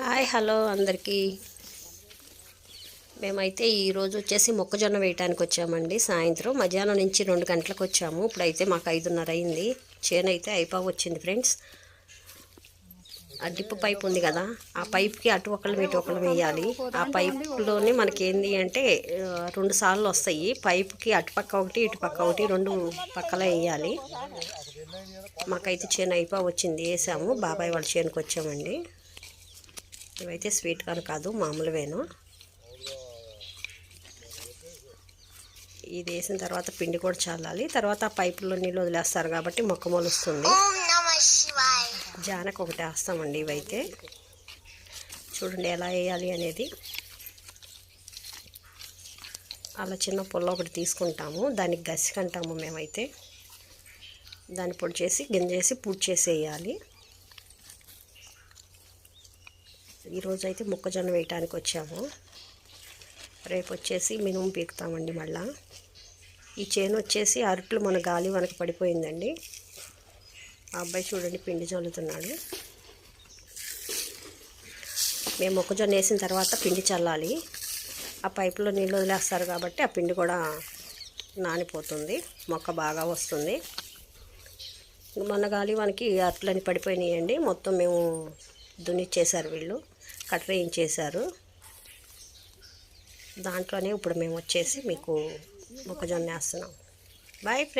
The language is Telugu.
హాయ్ హలో అందరికీ. మేమైతే ఈరోజు వచ్చేసి మొక్కజొన్న వేయటానికి వచ్చామండి. సాయంత్రం మధ్యాహ్నం నుంచి రెండు గంటలకు వచ్చాము. ఇప్పుడైతే మాకు ఐదున్నర అయింది. చేనైతే అయితే అయిపో వచ్చింది ఫ్రెండ్స్. ఆ డిప్పు పైప్ ఉంది కదా ఆ పైప్కి అటు ఒకళ్ళు ఇటు ఒకళ్ళు వేయాలి. ఆ పైప్లోనే మనకి ఏంది అంటే రెండు సార్లు వస్తాయి. పైప్కి అటు పక్క ఒకటి ఇటు పక్క ఒకటి రెండు పక్కల వేయాలి. మాకైతే చేను అయిపో వచ్చింది. వేసాము. బాబాయ్ వాళ్ళ చేనుకి వచ్చామండి. ఇవైతే స్వీట్ కాను కాదు మామూలువేను ఇది వేసిన తర్వాత పిండి కూడా చల్లాలి. తర్వాత ఆ పైపులో నీళ్ళు వదిలేస్తారు కాబట్టి మొక్క మొలుస్తుంది. జానకు ఒకటి వేస్తామండి ఇవైతే. చూడండి ఎలా వేయాలి అనేది. అలా చిన్న పొల్ల ఒకటి తీసుకుంటాము. దానికి గసికంటాము మేమైతే. దాన్ని పొడి చేసి గింజేసి పూడి చేసి వేయాలి ఈరోజు అయితే మొక్కజొన్న వేయటానికి వచ్చాము. రేపు వచ్చేసి మినుము పీకుతామండి మళ్ళీ. ఈ చేను వచ్చేసి అరట్లు మన గాలి వనక పడిపోయిందండి. ఆ అబ్బాయి చూడండి పిండి చల్లుతున్నాడు. మేము మొక్కజొన్న వేసిన తర్వాత పిండి చల్లాలి. ఆ పైపులో నీళ్ళు వదిలేస్తారు కాబట్టి ఆ పిండి కూడా నానిపోతుంది మొక్క బాగా వస్తుంది. మొన్న గాలి మనకి అట్లని పడిపోయినాయండి. మొత్తం మేము దున్నిచ్చేసారు వీళ్ళు కట్రేయించేశారు దాంట్లోనే ఇప్పుడు మేము వచ్చేసి మీకు మొక్కజొన్న వేస్తున్నాం. Boy friend